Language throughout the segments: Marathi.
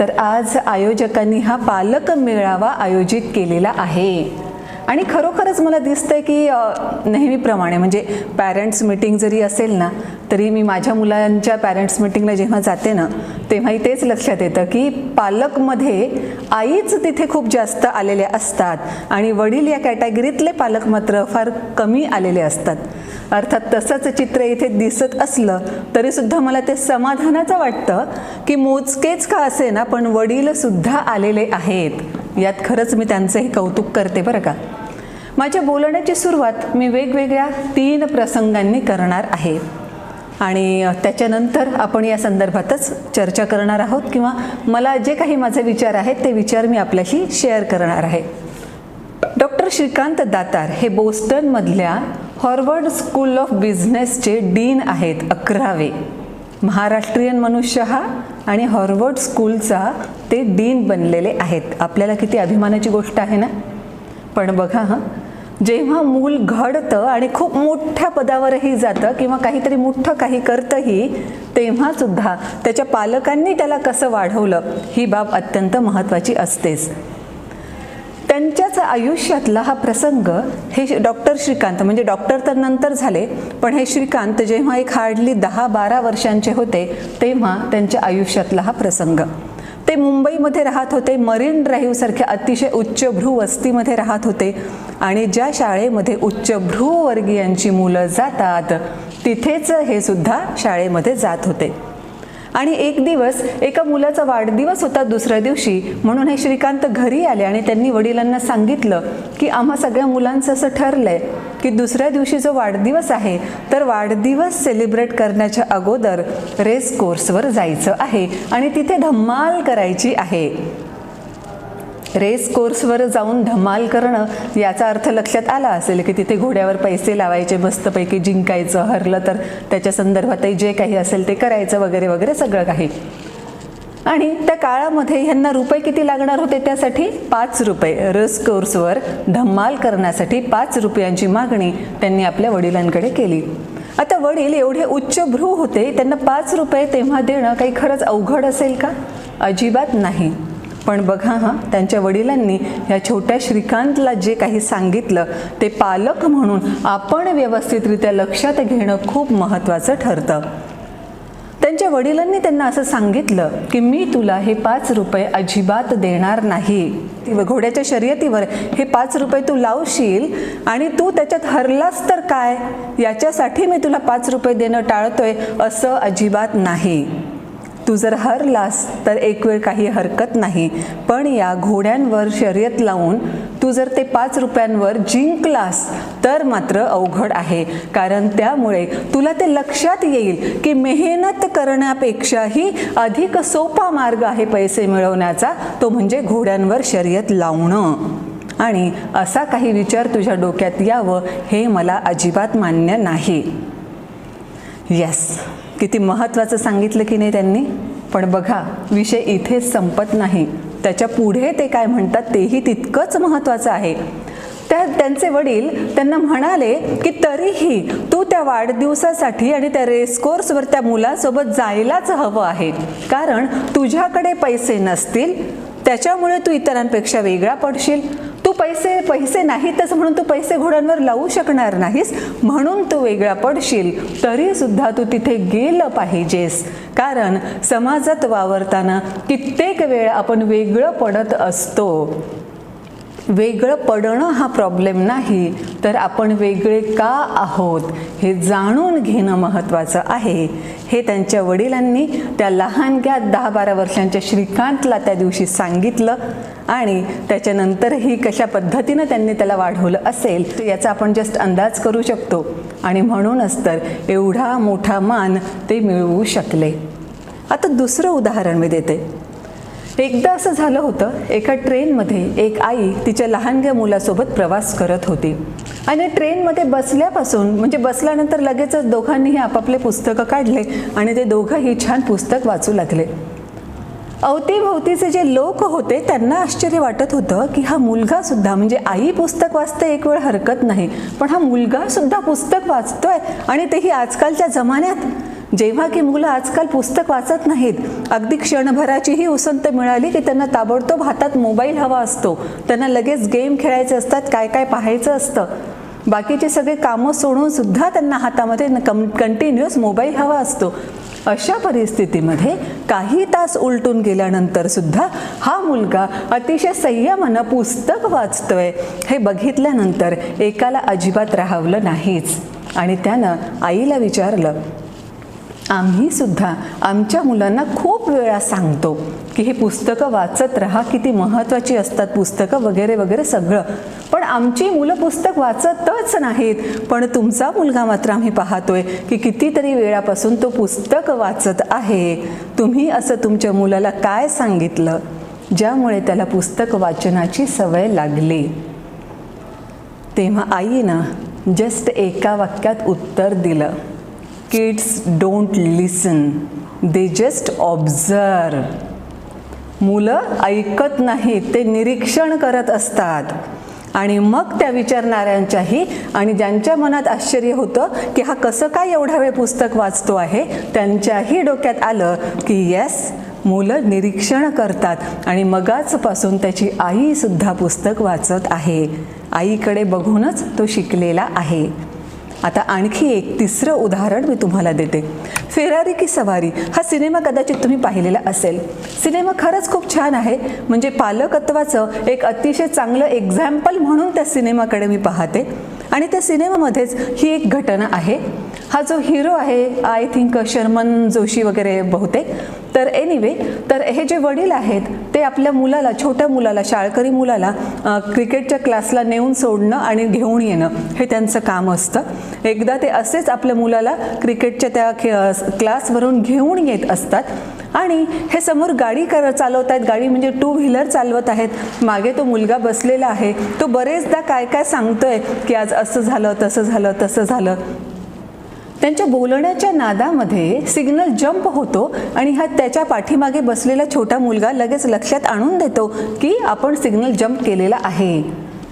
तर आज आयोजकांनी हा पालक मेळावा आयोजित केलेला आहे. आणि खरोखरच मला दिसतंय की नेहमीप्रमाणे म्हणजे पॅरेंट्स मिटिंग जरी असेल ना तरी मी माझ्या मुलांच्या पॅरेंट्स मिटिंगला जेव्हा जाते ना तेव्हाही तेच लक्षात येतं की पालकमध्ये आईच तिथे खूप जास्त आलेल्या असतात. आणि वडील या कॅटेगरीतले पालक मात्र फार कमी आलेले असतात. अर्थात तसंच चित्र इथे दिसत असलं तरीसुद्धा मला ते समाधानाचं वाटतं की मोजकेच का असे ना पण वडील सुद्धा आलेले आहेत. यात खरंच मी त्यांचंही कौतुक करते बरं का. माझ्या बोलण्याची सुरुवात मी वेगवेगळ्या तीन प्रसंगांनी करणार आहे. आणि त्याच्यानंतर आपण या संदर्भातच चर्चा करणार आहोत किंवा मला जे काही माझे विचार आहेत ते विचार मी आपल्याशी शेअर करणार आहे. डॉक्टर श्रीकांत दातार हे बोस्टनमधल्या हॉर्वर्ड स्कूल ऑफ बिझनेसचे डीन आहेत अकरावे. महाराष्ट्रीयन मनुष्य हा आणि हॉर्वर्ड स्कूलचा ते डीन बनलेले आहेत. आपल्याला किती अभिमानाची गोष्ट आहे ना? पण बघा हां जेव्हा मूल घडतं आणि खूप मोठ्या पदावरही जातं किंवा काहीतरी मोठं काही करतंही तेव्हासुद्धा त्याच्या पालकांनी त्याला कसं वाढवलं? ही बाब अत्यंत महत्त्वाची असतेच. त्यांच्याच आयुष्यातला हा प्रसंग हे डॉक्टर श्रीकांत म्हणजे डॉक्टर तर नंतर झाले पण हे श्रीकांत जेव्हा एक हार्डली दहा बारा वर्षांचे होते तेव्हा त्यांच्या आयुष्यातला हा प्रसंग. ते मुंबईमध्ये राहत होते मरीन ड्राईव्हसारख्या अतिशय उच्चभ्रू वस्तीमध्ये राहत होते आणि ज्या शाळेमध्ये उच्चभ्रू वर्गीयांची मुलं जातात तिथेच हे सुद्धा शाळेमध्ये जात होते. आणि एक दिवस एका मुलाचा वाढदिवस होता दुसऱ्या दिवशी. म्हणून हे श्रीकांत घरी आले आणि त्यांनी वडिलांना सांगितलं की आम्हा सगळ्या मुलांचं असं ठरलंय की दुसऱ्या दिवशी जो वाढदिवस आहे तर वाढदिवस सेलिब्रेट करण्याच्या अगोदर रेस कोर्सवर जायचं आहे आणि तिथे धम्माल करायची आहे. रेस कोर्सवर जाऊन धमाल करणं याचा अर्थ लक्षात आला असेल की तिथे घोड्यावर पैसे लावायचे मस्तपैकी जिंकायचं हरलं तर त्याच्या संदर्भातही जे काही असेल ते करायचं वगैरे वगैरे सगळं काही. आणि त्या काळामध्ये ह्यांना रुपये किती लागणार होते त्यासाठी? पाच रुपये. रेस कोर्सवर धम्माल करण्यासाठी पाच रुपयांची मागणी त्यांनी आपल्या वडिलांकडे केली. आता वडील एवढे उच्चभ्रू होते त्यांना पाच रुपये तेव्हा देणं काही खरंच अवघड असेल का? अजिबात नाही. पण बघा हां त्यांच्या वडिलांनी ह्या छोट्या श्रीकांतला जे काही सांगितलं ते पालक म्हणून आपण व्यवस्थितरित्या लक्षात घेणं खूप महत्त्वाचं ठरतं. त्यांच्या वडिलांनी त्यांना असं सांगितलं की मी तुला हे पाच रुपये अजिबात देणार नाही. घोड्याच्या शर्यतीवर हे पाच रुपये तू लावशील आणि तू त्याच्यात हरलास तर काय? याच्यासाठी मी तुला पाच रुपये देणं टाळतोय असं अजिबात नाही. तू जर हरलास तर एक वेळ काही हरकत नाही. पण या घोड्यांवर शर्यत लावून तू जर ते पाच रुपयांवर जिंकलास तर मात्र अवघड आहे. कारण त्यामुळे तुला ते लक्षात येईल की मेहनत करण्यापेक्षाही अधिक सोपा मार्ग आहे पैसे मिळवण्याचा तो म्हणजे घोड्यांवर शर्यत लावणं. आणि असा काही विचार तुझ्या डोक्यात यावं हे मला अजिबात मान्य नाही. येस किती महत्त्वाचं सांगितलं की नाही त्यांनी? पण बघा विषय इथे संपत नाही. त्याच्या पुढे ते काय म्हणतात तेही तितकंच महत्त्वाचं आहे. त्या त्यांचे वडील त्यांना म्हणाले की तरीही तू त्या वाढदिवसासाठी आणि त्या रेसकोर्सवर त्या मुलासोबत जायलाच हवं आहे. कारण तुझ्याकडे पैसे नसतील त्याच्यामुळे तू इतरांपेक्षा वेगळा पडशील. पैसे पैसे नाहीतच म्हणून तू पैसे घोड्यांवर लावू शकणार नाहीस. म्हणून तू वेगळा पडशील. तरी सुद्धा तू तिथे गेलं पाहिजेस. कारण समाजात वावरताना कित्येक वेळ आपण वेगळं पडत असतो. वेगळं पडणं हा प्रॉब्लेम नाही. तर आपण वेगळे का आहोत? हे जाणून घेणं महत्त्वाचं आहे. हे त्यांच्या वडिलांनी त्या लहानग्या दहा बारा वर्षांच्या श्रीकांतला त्या दिवशी सांगितलं. आणि त्याच्यानंतरही कशा पद्धतीनं त्यांनी त्याला वाढवलं असेल तर याचा आपण जस्ट अंदाज करू शकतो. आणि म्हणूनच तर एवढा मोठा मान ते मिळवू शकले. आता दुसरं उदाहरण मी देते. एकदा असं झालं होतं एका ट्रेनमध्ये एक आई तिच्या लहानग्या मुलासोबत प्रवास करत होती. आणि ट्रेनमध्ये बसल्यापासून म्हणजे बसल्यानंतर लगेचच दोघांनीही आपापले पुस्तकं काढले आणि ते दोघंही छान पुस्तक वाचू लागले. अवतीभोवतीचे जे लोक होते त्यांना आश्चर्य वाटत होतं की हा मुलगा सुद्धा म्हणजे आई पुस्तक वाचते एक वेळ हरकत नाही पण हा मुलगा सुद्धा पुस्तक वाचतोय आणि तेही आजकालच्या जमान्यात. जेव्हा की मुलं आजकाल पुस्तक वाचत नाहीत अगदी क्षणभराचीही उसंत मिळाली की त्यांना ताबडतोब हातात मोबाईल हवा असतो. त्यांना लगेच गेम खेळायचे असतात काय काय पाहायचं असतं. बाकीचे सगळे कामं सोडून सुद्धा त्यांना हातामध्ये कम कंटिन्युअस मोबाईल हवा असतो. अशा परिस्थितीमध्ये काही तास उलटून गेल्यानंतर सुद्धा हा मुलगा अतिशय संयमानं पुस्तक वाचतोय. हे बघितल्यानंतर एकाला अजिबात राहावलं नाहीच. आणि त्यानं आईला विचारलं आम्ही सुद्धा आमच्या मुलांना खूप वेळा सांगतो की हे पुस्तकं वाचत राहा किती महत्त्वाची असतात पुस्तकं वगैरे वगैरे सगळं. पण आमची मुलं पुस्तक वाचतच नाहीत. पण तुमचा मुलगा मात्र आम्ही पाहतोय की कितीतरी वेळापासून तो पुस्तक वाचत आहे. तुम्ही असं तुमच्या मुलाला काय सांगितलं? ज्यामुळे त्याला पुस्तक वाचनाची सवय लागली. तेव्हा आईनं जस्ट एका वाक्यात उत्तर दिलं. Kids don't listen they just observe मुलं ऐकत नाहीत ते निरीक्षण करत असतात. आणि मग त्या विचारणाऱ्यांच्याही आणि ज्यांच्या मनात आश्चर्य होतं की हा कसं काय एवढा वेळ पुस्तक वाचतो आहे त्यांच्याही डोक्यात आलं की येस मुलं निरीक्षण करतात आणि मगाचपासून त्याची आईसुद्धा पुस्तक वाचत आहे. आईकडे बघूनच तो शिकलेला आहे. आता आणखी एक तिसरं उदाहरण मी तुम्हाला देते. फेरारी की सवारी हा सिनेमा कदाचित तुम्ही पाहिलेला असेल. सिनेमा खरंच खूप छान आहे. म्हणजे पालकत्वाचं एक अतिशय चांगलं एक्झाम्पल म्हणून त्या सिनेमाकडे मी पाहते. आणि त्या सिनेमामध्येच ही एक घटना आहे. हा जो हिरो आहे आय थिंक शर्मन जोशी वगैरे बहुतेक. तर एनिवे तर हे जे वडील आहेत ते आपल्या मुलाला छोट्या मुलाला शाळकरी मुलाला क्रिकेटच्या क्लासला नेऊन सोडणं आणि घेऊन येणं हे त्यांचं काम असतं. एकदा ते असेच आपल्या मुलाला क्रिकेटच्या त्या खे क्लासवरून घेऊन येत असतात. आणि हे समोर गाडी कर चालवत आहेत गाडी म्हणजे टू व्हीलर चालवत आहेत. मागे तो मुलगा बसलेला आहे. तो बरेचदा काय काय सांगतोय की आज असं झालं तसं झालं तसं झालं. त्यांच्या बोलण्याच्या नादामध्ये सिग्नल जंप होतो आणि हा त्याच्या पाठीमागे बसलेला छोटा मुलगा लगेच लक्षात आणून देतो की आपण सिग्नल जंप केलेला आहे.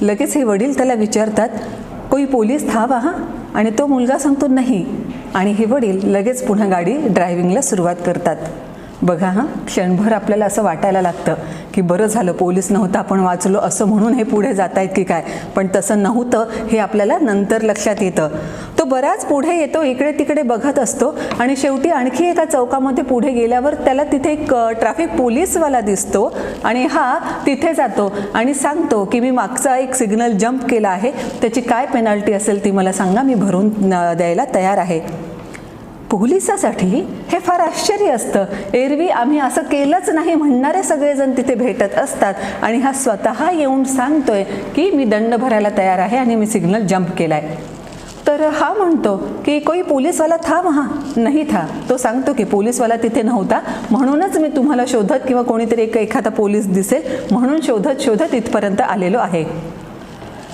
लगेच हे वडील त्याला विचारतात कोई पोलीस था वहा? आणि तो मुलगा सांगतो नाही. आणि हे वडील लगेच पुन्हा गाडी ड्रायव्हिंगला सुरुवात करतात. बघा हां क्षणभर आपल्याला असं वाटायला लागतं की बरं झालं पोलीस नव्हतं आपण वाचलो असं म्हणून हे पुढे जात आहेत की काय? पण तसं नव्हतं हे आपल्याला नंतर लक्षात येतं. तो बराच पुढे येतो इकडे तिकडे बघत असतो आणि शेवटी आणखी एका चौकामध्ये पुढे गेल्यावर त्याला तिथे एक ट्रॅफिक पोलीसवाला दिसतो आणि हा तिथे जातो आणि सांगतो की मी मागचा एक सिग्नल जंप केला आहे त्याची काय पेनल्टी असेल ती मला सांगा मी भरून द्यायला तयार आहे. पोलिसासाठी हे फार आश्चर्य असतं. एरवी आम्ही असं केलंच नाही म्हणणारे सगळेजण तिथे भेटत असतात आणि हा स्वतः येऊन सांगतोय की मी दंड भरायला तयार आहे आणि मी सिग्नल जंप केला आहे तर हा म्हणतो की कोई पोलीसवाला था वहा? नाही था. तो सांगतो की पोलीसवाला तिथे नव्हता. म्हणूनच मी तुम्हाला शोधत किंवा कोणीतरी एक एखादा पोलीस दिसेल म्हणून शोधत शोधत इथपर्यंत आलेलो आहे.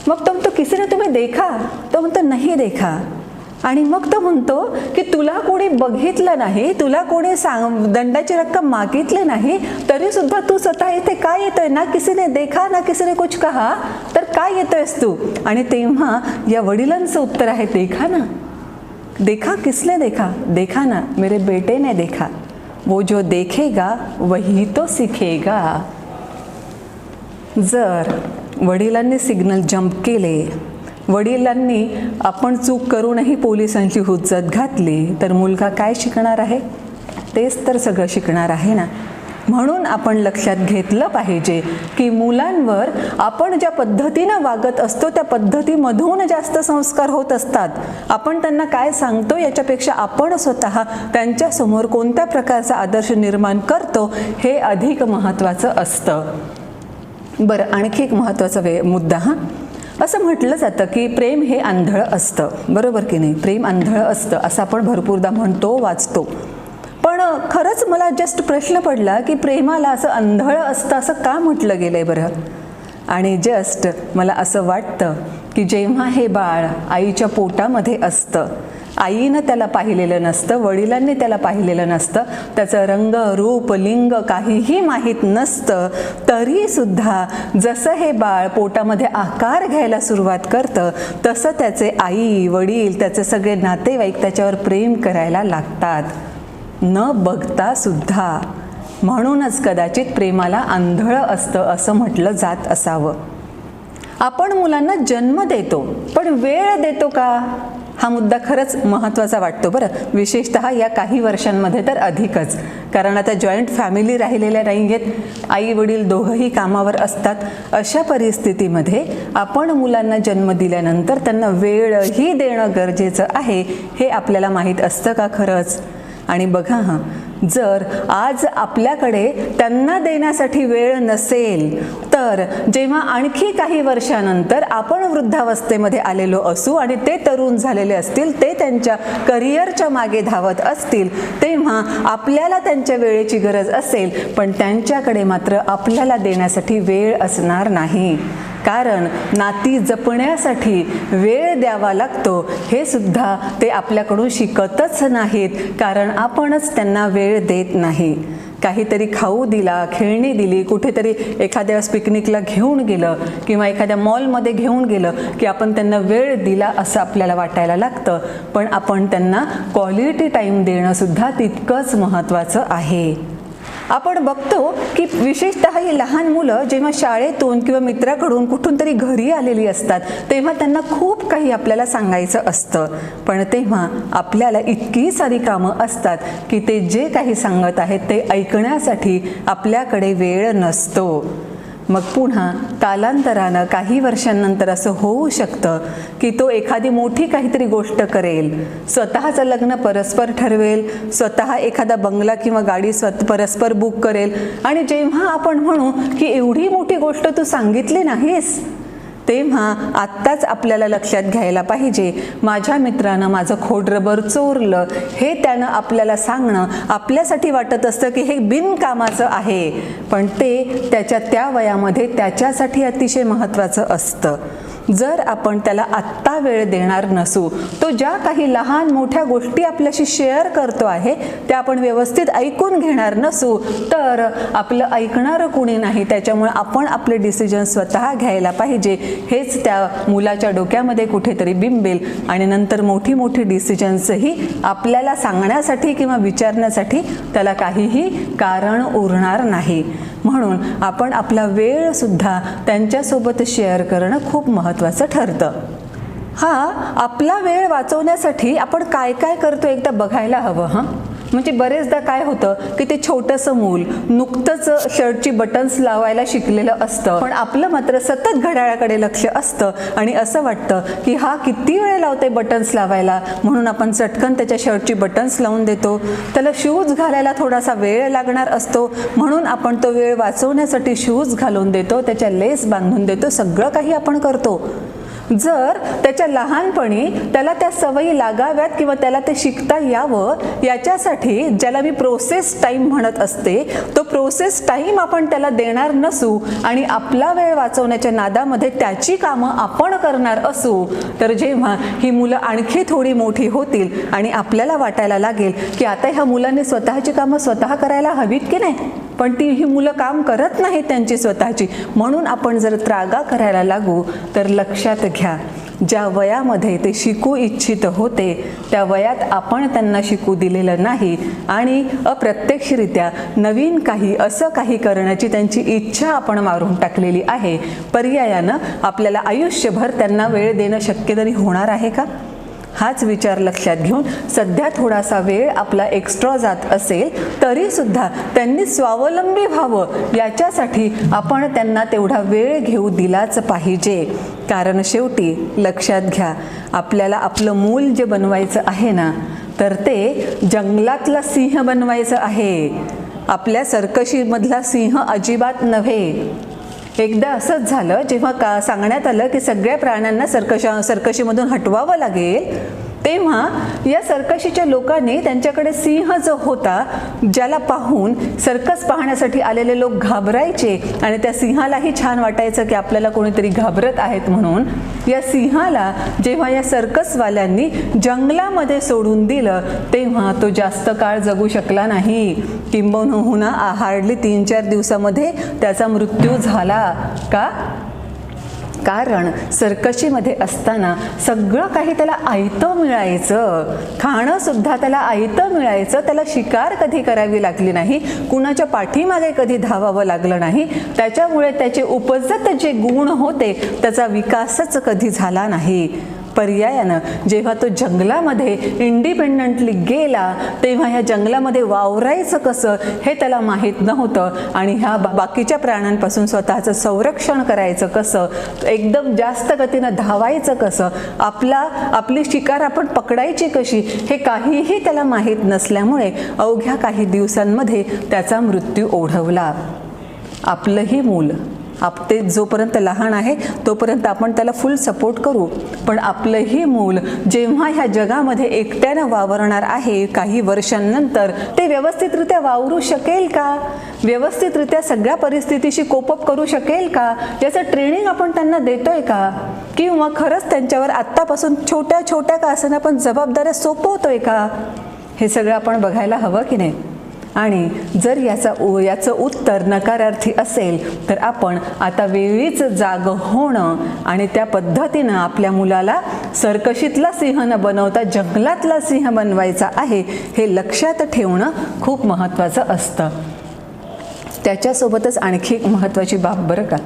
मग तो म्हणतो किसीने तुम्ही देखा? तो म्हणतो नाही देखा. आणि मग तो म्हणतो की तुला कोणी बघितलं नाही तुला कोणी सांग दंडाची रक्कम मागितली नाही तरी सुद्धा तू स्वतः इथे काय येतोय? ना किसीने देखा ना किसीने कुछ कहा तर काय येतोयस तू? आणि तेव्हा या वडिलांचं उत्तर आहे देखा ना. देखा किसने देखा? देखा ना मेरे बेटे ने देखा. वो जो देखेगा वही तो सीखेगा. जर वडिलांनी सिग्नल जंप केले वडिलांनी आपण चूक करूनही पोलिसांची हुज्जत घातली तर मुलगा काय शिकणार आहे? तेच तर सगळं शिकणार आहे ना? म्हणून आपण लक्षात घेतलं पाहिजे की मुलांवर आपण ज्या पद्धतीनं वागत असतो त्या पद्धतीमधून जास्त संस्कार होत असतात. आपण त्यांना काय सांगतो याच्यापेक्षा आपण स्वतः त्यांच्यासमोर कोणत्या प्रकारचा आदर्श निर्माण करतो हे अधिक महत्त्वाचं असतं. बरं आणखी एक महत्त्वाचा वे मुद्दा हा? असं म्हटलं जातं की प्रेम हे आंधळं असतं. बरोबर की नाही? प्रेम आंधळं असतं असं आपण भरपूरदा म्हणतो वाचतो. पण खरंच मला जस्ट प्रश्न पडला की प्रेमाला असं आंधळं असतं असं का म्हटलं गेलं आहे बरं? आणि जस्ट मला असं वाटतं की जेव्हा हे बाळ आईच्या पोटामध्ये असतं आईनं त्याला पाहिलेलं नसतं वडिलांनी त्याला पाहिलेलं नसतं त्याचं रंग रूप लिंग काहीही माहीत नसतं तरीसुद्धा जसं हे बाळ पोटामध्ये आकार घ्यायला सुरुवात करतं तसं त्याचे आई वडील त्याचे सगळे नातेवाईक त्याच्यावर प्रेम करायला लागतात. न बघता सुद्धा म्हणूनच कदाचित प्रेमाला आंधळं असतं असं म्हटलं जात असावं. आपण मुलांना जन्म देतो पण वेळ देतो का? हा मुद्दा खरंच महत्त्वाचा वाटतो बरं. विशेषतः या काही वर्षांमध्ये तर अधिकच. कारण आता जॉईंट फॅमिली राहिलेल्या नाही आहेत आई वडील दोघंही कामावर असतात. अशा परिस्थितीमध्ये आपण मुलांना जन्म दिल्यानंतर त्यांना वेळही देणं गरजेचं आहे हे आपल्याला माहीत असतं का खरंच? आणि बघा हां जर आज आपल्याकडे त्यांना देण्यासाठी वेळ नसेल तर जेव्हा आणखी काही वर्षानंतर आपण वृद्धावस्थेमध्ये आलेलो असू आणि ते तरुण झालेले असतील ते त्यांच्या करिअरच्या मागे धावत असतील तेव्हा आपल्याला त्यांच्या वेळेची गरज असेल पण त्यांच्याकडे मात्र आपल्याला देण्यासाठी वेळ असणार नाही. कारण नाती जपण्यासाठी वेळ द्यावा लागतो. हे सुद्धा ते आपल्याकडून शिकतच नाहीत कारण आपणच त्यांना वेळ देत नाही. काहीतरी खाऊ दिला खेळणी दिली कुठेतरी एखाद्या वेळेस पिकनिकला घेऊन गेलं किंवा एखाद्या मॉलमध्ये घेऊन गेलं की आपण त्यांना वेळ दिला असं आपल्याला वाटायला लागतं. पण आपण त्यांना क्वालिटी टाईम देणंसुद्धा तितकंच महत्त्वाचं आहे. आपण बघतो की विशेषतः ही लहान मुलं जेव्हा शाळेतून किंवा मित्राकडून कुठून तरी घरी आलेली असतात तेव्हा त्यांना खूप काही आपल्याला सांगायचं असतं. पण तेव्हा आपल्याला इतकी सारी कामं असतात की ते जे काही सांगत आहेत ते ऐकण्यासाठी आपल्याकडे वेळ नसतो. मग पुन्हा कालांतरानं काही वर्षांनंतर असं होऊ शकतं की तो एखादी मोठी काहीतरी गोष्ट करेल स्वतःचं लग्न परस्पर ठरवेल स्वतः एखादा बंगला किंवा गाडी स्वत परस्पर बुक करेल. आणि जेव्हा आपण म्हणू की एवढी मोठी गोष्ट तू सांगितली नाहीस तेव्हा आत्ताच आपल्याला लक्षात घ्यायला पाहिजे माझ्या मित्रानं माझं खोडरबर चोरलं हे त्यानं आपल्याला सांगणं आपल्यासाठी वाटत असतं की हे बिनकामाचं आहे. पण ते त्याच्या त्या वयामध्ये त्याच्यासाठी अतिशय महत्त्वाचं असतं. जर आपण त्याला आत्ता वेळ देणार नसू तो ज्या काही लहान मोठ्या गोष्टी आपल्याशी शेअर करतो आहे त्या आपण व्यवस्थित ऐकून घेणार नसू तर आपलं ऐकणारं कुणी नाही त्याच्यामुळे आपण आपले डिसिजन स्वतः घ्यायला पाहिजे. हेच त्या मुलाच्या डोक्यामध्ये कुठेतरी बिंबेल. आणि नंतर मोठी मोठी डिसिजन्सही आपल्याला सांगण्यासाठी किंवा विचारण्यासाठी त्याला काहीही कारण उरणार नाही. म्हणून आपण आपला वेळसुद्धा त्यांच्यासोबत शेअर करणं खूप महत्त्वाचं ठरतं. हा आपला वेळ वाचवण्यासाठी आपण काय काय करतो एकदा बघायला हवं हां? म्हणजे बरेचदा काय होतं की ते छोटंसं मूल नुकतंच शर्टची बटन्स लावायला शिकलेलं असतं. पण आपलं मात्र सतत घड्याळाकडे लक्ष असतं. आणि असं वाटतं की हा किती वेळ लावते बटन्स लावायला? म्हणून आपण चटकन त्याच्या शर्टची बटन्स लावून देतो. त्याला शूज घालायला थोडासा वेळ लागणार असतो. म्हणून आपण तो वेळ वाचवण्यासाठी शूज घालून देतो. त्याच्या लेस बांधून देतो. सगळं काही आपण करतो. जर त्याच्या लहानपणी त्याला त्या सवयी लागाव्यात किंवा त्याला ते शिकता यावं याच्यासाठी ज्याला मी प्रोसेस टाईम म्हणत असते तो प्रोसेस टाईम आपण त्याला देणार नसू आणि आपला वेळ वाचवण्याच्या नादामध्ये त्याची कामं आपण करणार असू तर जेव्हा ही मुलं आणखी थोडी मोठी होतील आणि आपल्याला वाटायला लागेल की आता ह्या मुलांनी स्वतःची कामं स्वतः करायला हवीत की नाही? पण ती ही मुलं काम करत नाहीत त्यांची स्वतःची. म्हणून आपण जर त्रागा करायला लागू तर लक्षात घ्या ज्या वयामध्ये ते शिकू इच्छित होते त्या वयात आपण त्यांना शिकू दिलेलं नाही. आणि अप्रत्यक्षरित्या नवीन काही असं काही करण्याची त्यांची इच्छा आपण मारून टाकलेली आहे. पर्यायानं आपल्याला आयुष्यभर त्यांना वेळ देणं शक्य तरी होणार आहे का? हाच विचार लक्षात घेऊन सध्या थोडासा वेळ आपला एक्स्ट्रा जात असेल तरीसुद्धा त्यांनी स्वावलंबी व्हावं याच्यासाठी आपण त्यांना तेवढा वेळ घेऊ दिलाच पाहिजे. कारण शेवटी लक्षात घ्या आपल्याला आपलं मूल जे बनवायचं आहे ना तर ते जंगलातला सिंह बनवायचं आहे. आपल्या सर्कशीमधला सिंह अजिबात नव्हे. एकदा असंच झालं जेव्हा का सांगण्यात आलं की सगळ्या प्राण्यांना सर्कशा सर्कशीमधून हटवावं लागेल तेव्हा या सर्कशीच्या लोकांनी त्यांच्याकडे सिंह जो होता ज्याला पाहून सर्कस पाहण्यासाठी आलेले लोक घाबरायचे आणि त्या सिंहालाही छान वाटायचं की आपल्याला कोणीतरी घाबरत आहेत म्हणून या सिंहाला जेव्हा या सर्कसवाल्यांनी जंगलामध्ये सोडून दिलं तेव्हा तो जास्त काळ जगू शकला नाही. किंबहुना हार्डली तीन चार दिवसामध्ये त्याचा मृत्यू झाला. का? कारण सर्कशीमध्ये असताना सगळं काही त्याला आयतं मिळायचं. खाणं सुद्धा त्याला आयतं मिळायचं. त्याला शिकार कधी करावी लागली नाही? कुणाच्या पाठीमागे कधी धावावं लागलं नाही? त्याच्यामुळे त्याचे उपजत जे गुण होते त्याचा विकासच कधी झाला नाही. पर्यायानं जेव्हा तो जंगलामध्ये इंडिपेंडंटली गेला तेव्हा ह्या जंगलामध्ये वावरायचं कसं हे त्याला माहीत नव्हतं. आणि ह्या बा- बाकीच्या प्राण्यांपासून स्वतःचं संरक्षण करायचं कसं एकदम जास्त गतीनं धावायचं कसं आपला आपली शिकार आपण पकडायची कशी हे काहीही त्याला माहीत नसल्यामुळे अवघ्या काही दिवसांमध्ये त्याचा मृत्यू ओढवला. आपलंही मूल. आप ते जोपर्यंत लहान आहे तोपर्यंत आपण त्याला फुल सपोर्ट करू. पण आपलंही मूल जेव्हा ह्या जगामध्ये एकट्यानं वावरणार आहे काही वर्षांनंतर ते व्यवस्थितरित्या वावरू शकेल का? व्यवस्थितरित्या सगळ्या परिस्थितीशी कोपअप करू शकेल का? याचं ट्रेनिंग आपण त्यांना देतोय का? किंवा खरंच त्यांच्यावर आत्तापासून छोट्या छोट्या का असं आपण जबाबदाऱ्या सोपवतोय का? हे सगळं आपण बघायला हवं की नाही? आणि जर याचा याचं उत्तर नकारार्थी असेल तर आपण आता वेळीच जाग होणं आणि त्या पद्धतीनं आपल्या मुलाला सरकशीतला सिंह न बनवता जंगलातला सिंह बनवायचा आहे हे लक्षात ठेवणं खूप महत्त्वाचं असतं. त्याच्यासोबतच आणखी एक महत्त्वाची बाब बरं का?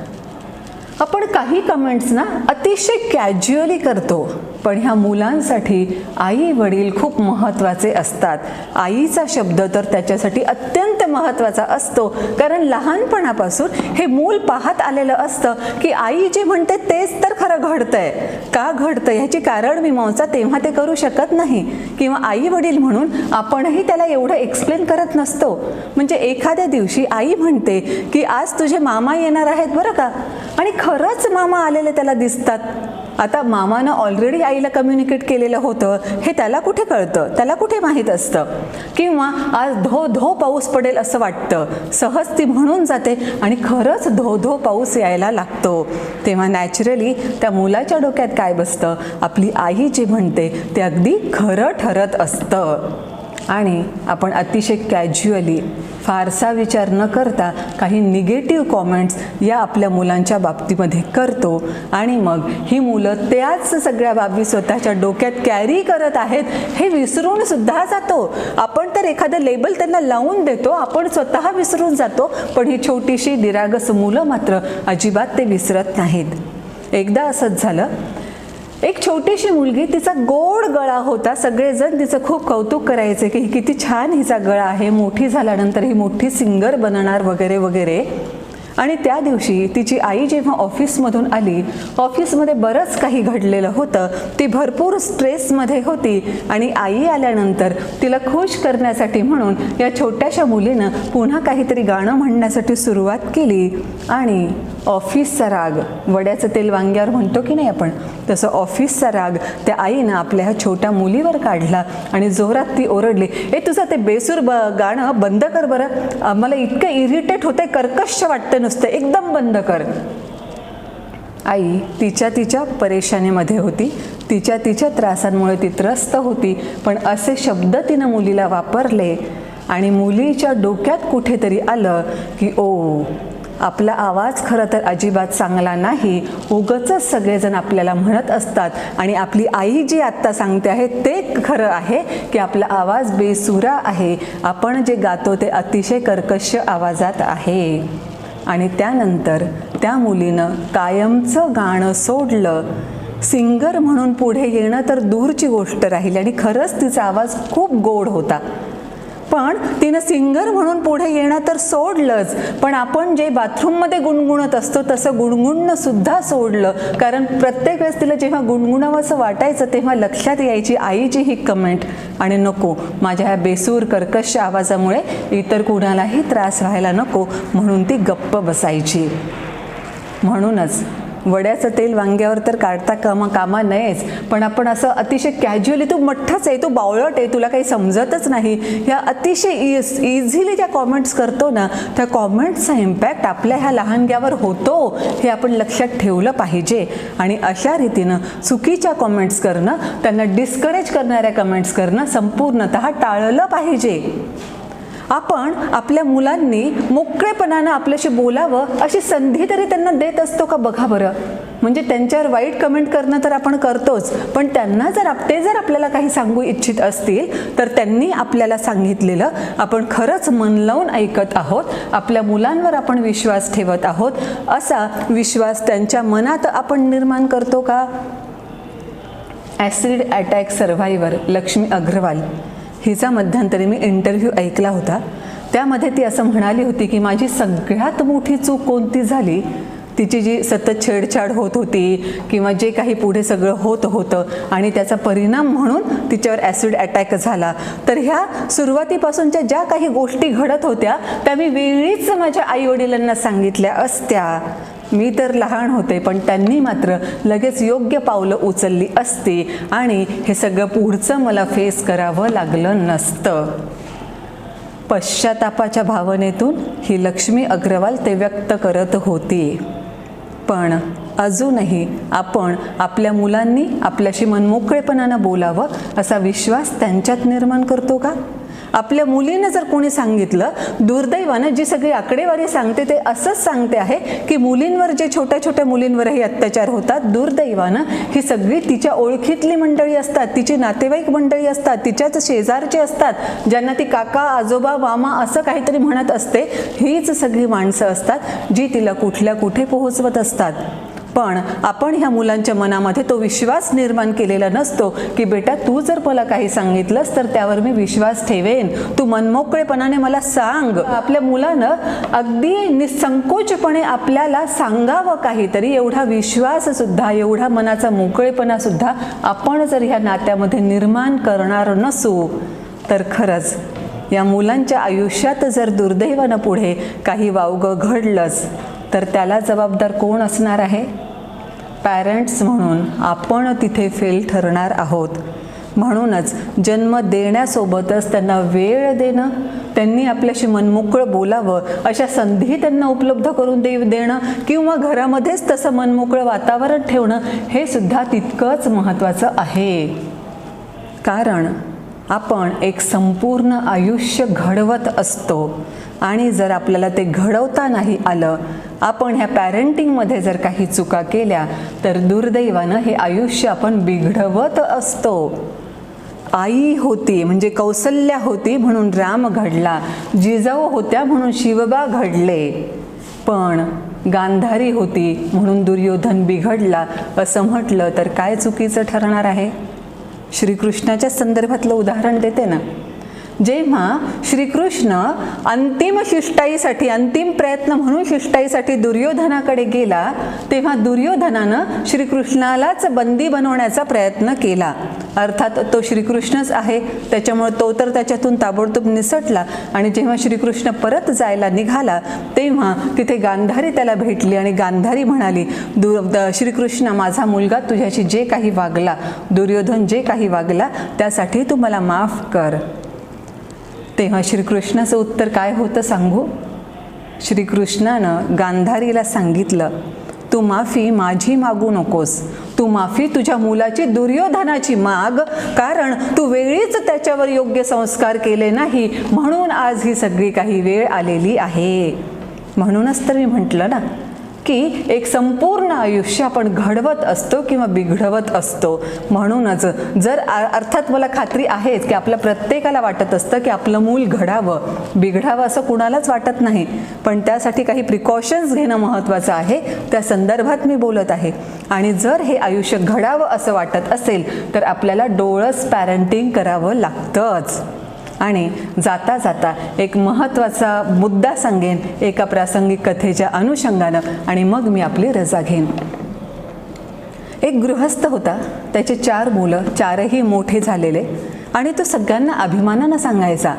आपण काही कमेंट्स ना अतिशय कॅज्युअली करतो. पण ह्या मुलांसाठी आई वडील खूप महत्त्वाचे असतात. आईचा शब्द तर त्याच्यासाठी अत्यंत महत्त्वाचा असतो. कारण लहानपणापासून हे मूल पाहत आलेलं असतं की आई जे म्हणते तेच तर खरं घडतंय. का घडतं ह्याची कारण मीमांसा तेव्हा ते करू शकत नाही. किंवा आई वडील म्हणून आपणही त्याला एवढं एक्सप्लेन करत नसतो. म्हणजे एखाद्या दिवशी आई म्हणते की आज तुझे मामा येणार आहेत बरं का? आणि खरंच मामा आलेले त्याला दिसतात. आता मामानं ऑलरेडी आईला कम्युनिकेट केलेलं होतं हे त्याला कुठे कळतं? त्याला कुठे माहीत असतं? किंवा आज धो धो पाऊस पडेल असं वाटतं. सहज ती म्हणून जाते आणि खरंच धो धो पाऊस यायला लागतो. तेव्हा नॅचरली त्या मुलाच्या डोक्यात काय बसतं? आपली आई जे म्हणते ते अगदी खरं ठरत असतं. आणि आपण अतिशय कॅज्युअली फारसा विचार न करता काही निगेटिव्ह कॉमेंट्स या आपल्या मुलांच्या बाबतीमध्ये करतो. आणि मग ही मुलं त्याच सगळ्या बाबी स्वतःच्या डोक्यात कॅरी करत आहेत हे विसरून सुद्धा जातो. आपण तर एखादं लेबल त्यांना लावून देतो आपण स्वतः विसरून जातो पण ही छोटीशी निरागस मुलं मात्र अजिबात ते विसरत नाहीत. एकदा असंच झालं एक छोटीशी मुलगी तिचा गोड गळा होता. सगळेजण तिचं खूप कौतुक करायचे की किती छान हिचा गळा आहे. मोठी झाल्यानंतर ही मोठी सिंगर बनणार वगैरे वगैरे. आणि त्या दिवशी तिची आई जेव्हा ऑफिसमधून आली ऑफिसमध्ये बरंच काही घडलेलं होतं. ती भरपूर स्ट्रेसमध्ये होती आणि आई आल्यानंतर तिला खुश करण्यासाठी म्हणून या छोट्याशा मुलीनं पुन्हा काहीतरी गाणं म्हणण्यासाठी सुरुवात केली. आणि ऑफिसचा राग. वड्याचं तेल वांग्यावर म्हणतो की नाही आपण? तसं ऑफिसचा राग त्या आईनं आपल्या ह्या छोट्या मुलीवर काढला आणि जोरात ती ओरडली ए तुझं ते बेसूर ब गाणं बंद कर बरं. मला इतकं इरिटेट होतंय कर्कश वाटतं नुसतं. एकदम बंद कर. आई तिच्या तिच्या परेशानीमध्ये होती. तिच्या तिच्या त्रासांमुळे ती त्रस्त होती. पण असे शब्द तिनं मुलीला वापरले आणि मुलीच्या डोक्यात कुठेतरी आलं की ओ आपला आवाज खरं तर अजिबात चांगला नाही. उगचच सगळेजण आपल्याला म्हणत असतात. आणि आपली आई जी आत्ता सांगते आहे ते खरं आहे की आपला आवाज बेसुरा आहे. आपण जे गातो ते अतिशय कर्कश आवाजात आहे. आणि त्यानंतर त्या मुलीनं कायमचं गाणं सोडलं. सिंगर म्हणून पुढे येणं तर दूरची गोष्ट राहिली आणि खरंच तिचा आवाज खूप गोड होता. पण तिनं सिंगर म्हणून पुढे येणं तर सोडलंच. पण आपण जे बाथरूममध्ये गुणगुणत असतो तसं गुणगुणणं सुद्धा सोडलं. कारण प्रत्येक वेळेस तिला जेव्हा गुणगुणावंसं वाटायचं तेव्हा लक्षात यायची आईची ही कमेंट आणि नको माझ्या ह्या बेसूर कर्कश आवाजामुळे इतर कुणालाही त्रास व्हायला नको म्हणून ती गप्प बसायची. म्हणूनच वड्याचं तेल वांग्यावर तर काढता कामा कामा नयेच. पण आपण असं अतिशय कॅज्युअली तू मठ्ठाच आहे तू बावळट आहे तुला काही समजतच नाही. ह्या अतिशय इस इझिली ज्या कॉमेंट्स करतो ना त्या कॉमेंट्सचा इम्पॅक्ट आपल्या ह्या लहानग्यावर होतो हे आपण लक्षात ठेवलं पाहिजे. आणि अशा रीतीनं चुकीच्या कॉमेंट्स करणं त्यांना डिस्करेज करणाऱ्या कमेंट्स करणं संपूर्णतः टाळलं पाहिजे. आपण आपल्या मुलांनी मोकळेपणानं आपल्याशी बोलावं अशी संधी तरी त्यांना देत असतो का बघा बरं? म्हणजे त्यांच्यावर वाईट कमेंट करणं तर आपण करतोच पण त्यांना जर आप ते जर आपल्याला काही सांगू इच्छित असतील तर त्यांनी आपल्याला सांगितलेलं आपण खरंच मन लावून ऐकत आहोत आपल्या मुलांवर आपण विश्वास ठेवत आहोत असा विश्वास त्यांच्या मनात आपण निर्माण करतो का? Acid attack survivor Lakshmi Agarwal. हिचा मध्यंतरी मी इंटरव्ह्यू ऐकला होता. त्यामध्ये ती असं म्हणाली होती की माझी सगळ्यात मोठी चूक कोणती झाली? तिची जी सतत छेडछाड होत होती किंवा जे काही पुढे सगळं होत होतं आणि त्याचा परिणाम म्हणून तिच्यावर ॲसिड अटॅक झाला. तर ह्या सुरुवातीपासूनच्या ज्या काही गोष्टी घडत होत्या त्या मी वेळीच माझ्या आईवडिलांना सांगितल्या असत्या. मी तर लहान होते पण त्यांनी मात्र लगेच योग्य पावलं उचलली असती आणि हे सगळं पुढचं मला फेस करावं लागलं नसतं. पश्चातापाच्या भावनेतून ही लक्ष्मी अग्रवाल ते व्यक्त करत होती. पण अजूनही आपण आपल्या मुलांनी आपल्याशी मनमोकळेपणानं बोलावं असा विश्वास त्यांच्यात निर्माण करतो का? आपल्या मुलीनं जर कोणी सांगितलं दुर्दैवानं जी सगळी आकडेवारी सांगते ते असंच सांगते आहे की मुलींवर जे छोट्या छोट्या मुलींवरही अत्याचार होतात दुर्दैवानं ही सगळी तिच्या ओळखीतली मंडळी असतात तिची नातेवाईक मंडळी असतात तिच्याच शेजारचे असतात ज्यांना ती काका आजोबा मामा असं काहीतरी म्हणत असते हीच सगळी माणसं असतात जी तिला कुठल्या कुठे पोहोचवत असतात. पण आपण ह्या मुलांच्या मनामध्ये तो विश्वास निर्माण केलेला नसतो की बेटा तू जर मला काही सांगितलंस तर त्यावर मी विश्वास ठेवेन. तू मनमोकळेपणाने मला सांग. आपल्या मुलानं अगदी निसंकोचपणे आपल्याला सांगावं काहीतरी. एवढा विश्वास सुद्धा एवढा मनाचा मोकळेपणा सुद्धा आपण जर ह्या नात्यामध्ये निर्माण करणार नसू तर खरंच या मुलांच्या आयुष्यात जर दुर्दैवानं पुढे काही वावगं घडलंच तर त्याला जबाबदार कोण असणार आहे? पॅरेंट्स म्हणून आपण तिथे फेल ठरणार आहोत. म्हणूनच जन्म देण्यासोबतच त्यांना वेळ देणं त्यांनी आपल्याशी मनमोकळं बोलावं अशा संधी त्यांना उपलब्ध करून दे देणं किंवा घरामध्येच तसं मनमोकळं वातावरण ठेवणं हे सुद्धा तितकंच महत्त्वाचं आहे. कारण आपण एक संपूर्ण आयुष्य घडवत असतो. आणि जर आपल्याला ते घडवता नाही आलं आपण ह्या पॅरेंटिंगमध्ये जर काही चुका केल्या तर दुर्दैवानं हे आयुष्य आपण बिघडवत असतो. आई होती म्हणजे कौसल्या होती म्हणून राम घडला जिजाऊ होत्या म्हणून शिवबा घडले. पण गांधारी होती म्हणून दुर्योधन बिघडला असं म्हटलं तर काय चुकीचं ठरणार आहे? श्रीकृष्णाच्या संदर्भातलं उदाहरण देते ना. जेव्हा श्रीकृष्ण अंतिम शिष्टाईसाठी अंतिम प्रयत्न म्हणून शिष्टाईसाठी दुर्योधनाकडे गेला तेव्हा दुर्योधनानं श्रीकृष्णालाच बंदी बनवण्याचा प्रयत्न केला. अर्थात तो श्रीकृष्णच आहे. त्याच्यामुळे तो तर त्याच्यातून ताबडतोब निसटला. आणि जेव्हा श्रीकृष्ण परत जायला निघाला तेव्हा तिथे गांधारी त्याला भेटली आणि गांधारी म्हणाली दु द- श्रीकृष्ण माझा मुलगा तुझ्याशी जे काही वागला दुर्योधन जे काही वागला त्यासाठी तू मला माफ कर. तेव्हा श्रीकृष्णाचं उत्तर काय होतं सांगू? श्रीकृष्णानं गांधारीला सांगितलं तू माफी माझी मागू नकोस. तू माफी तुझ्या मुलाची दुर्योधनाची माग कारण तू वेळीच त्याच्यावर योग्य संस्कार केले नाही. म्हणून आज ही सगळी काही वेळ आलेली आहे. म्हणूनच तर मी म्हटलं ना की एक संपूर्ण आयुष्य आपण घडवत असतो किंवा बिघडवत असतो. म्हणूनच जर अर्थात मला खात्री आहेच की आपल्या प्रत्येकाला वाटत असतं की आपलं मूल घडावं. बिघडावं असं कुणालाच वाटत नाही. पण त्यासाठी काही प्रिकॉशन्स घेणं महत्त्वाचं आहे. त्या संदर्भात मी बोलत आहे. आणि जर हे आयुष्य घडावं असं वाटत असेल तर आपल्याला डोळस पॅरेंटिंग करावं लागतंच. आणि जाता जाता एक महत्त्वाचा मुद्दा सांगेन एका प्रासंगिक कथेच्या अनुषंगानं आणि मग मी आपली रजा घेईन. एक गृहस्थ होता. त्याचे चार मुलं चारही मोठे झालेले आणि तो सगळ्यांना अभिमानानं सांगायचा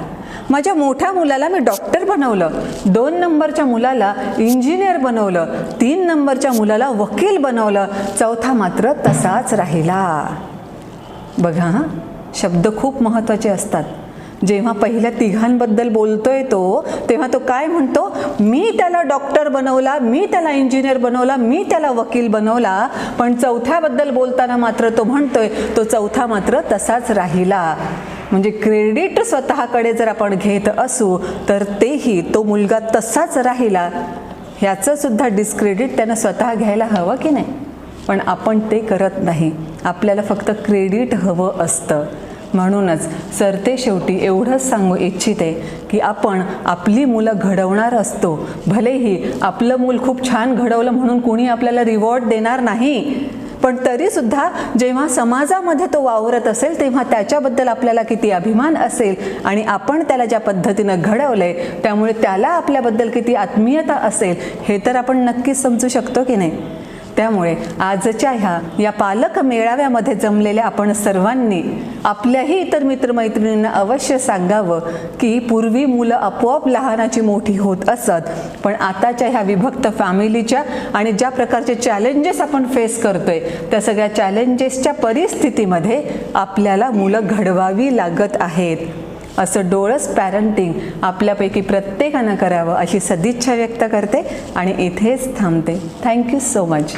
माझ्या मोठ्या मुलाला मी डॉक्टर बनवलं दोन नंबरच्या मुलाला इंजिनियर बनवलं तीन नंबरच्या मुलाला वकील बनवलं चौथा मात्र तसाच राहिला. बघा हां? शब्द खूप महत्त्वाचे असतात. जेव्हा पहिल्या तिघांबद्दल बोलतोय तो तेव्हा तो काय म्हणतो? मी त्याला डॉक्टर बनवला मी त्याला इंजिनियर बनवला मी त्याला वकील बनवला पण चौथ्याबद्दल बोलताना मात्र तो म्हणतोय तो चौथा मात्र तसाच राहिला. म्हणजे क्रेडिट स्वतःकडे जर आपण घेत असू तर तेही तो मुलगा तसाच राहिला. ह्याचं सुद्धा डिस्क्रेडिट त्यानं स्वतः घ्यायला हवं की नाही? पण आपण ते करत नाही. आपल्याला फक्त क्रेडिट हवं असतं. म्हणूनच सरते शेवटी एवढंच सांगू इच्छिते की आपण आपली मुलं घडवणार असतो. भलेही आपलं मूल खूप छान घडवलं म्हणून कुणी आपल्याला रिवॉर्ड देणार नाही पण तरीसुद्धा जेव्हा समाजामध्ये तो वावरत असेल तेव्हा त्याच्याबद्दल आपल्याला किती अभिमान असेल आणि आपण त्याला ज्या पद्धतीनं घडवलंय त्यामुळे त्याला आपल्याबद्दल किती आत्मीयता असेल हे तर आपण नक्कीच समजू शकतो की नाही? त्यामुळे आजच्या ह्या या पालक मेळाव्यामध्ये जमलेल्या आपण सर्वांनी आपल्याही इतर मित्रमैत्रिणींना अवश्य सांगावं की पूर्वी मुलं आपोआप लहानाची मोठी होत असत पण आताच्या ह्या विभक्त फॅमिलीच्या आणि ज्या प्रकारचे चॅलेंजेस आपण फेस करतोय त्या सगळ्या चॅलेंजेसच्या परिस्थितीमध्ये आपल्याला मुलं घडवावी लागत आहेत. असं डोळस पॅरेंटिंग आपल्यापैकी प्रत्येकानं करावं अशी सदिच्छा व्यक्त करते आणि इथेच थांबते. Thank you so much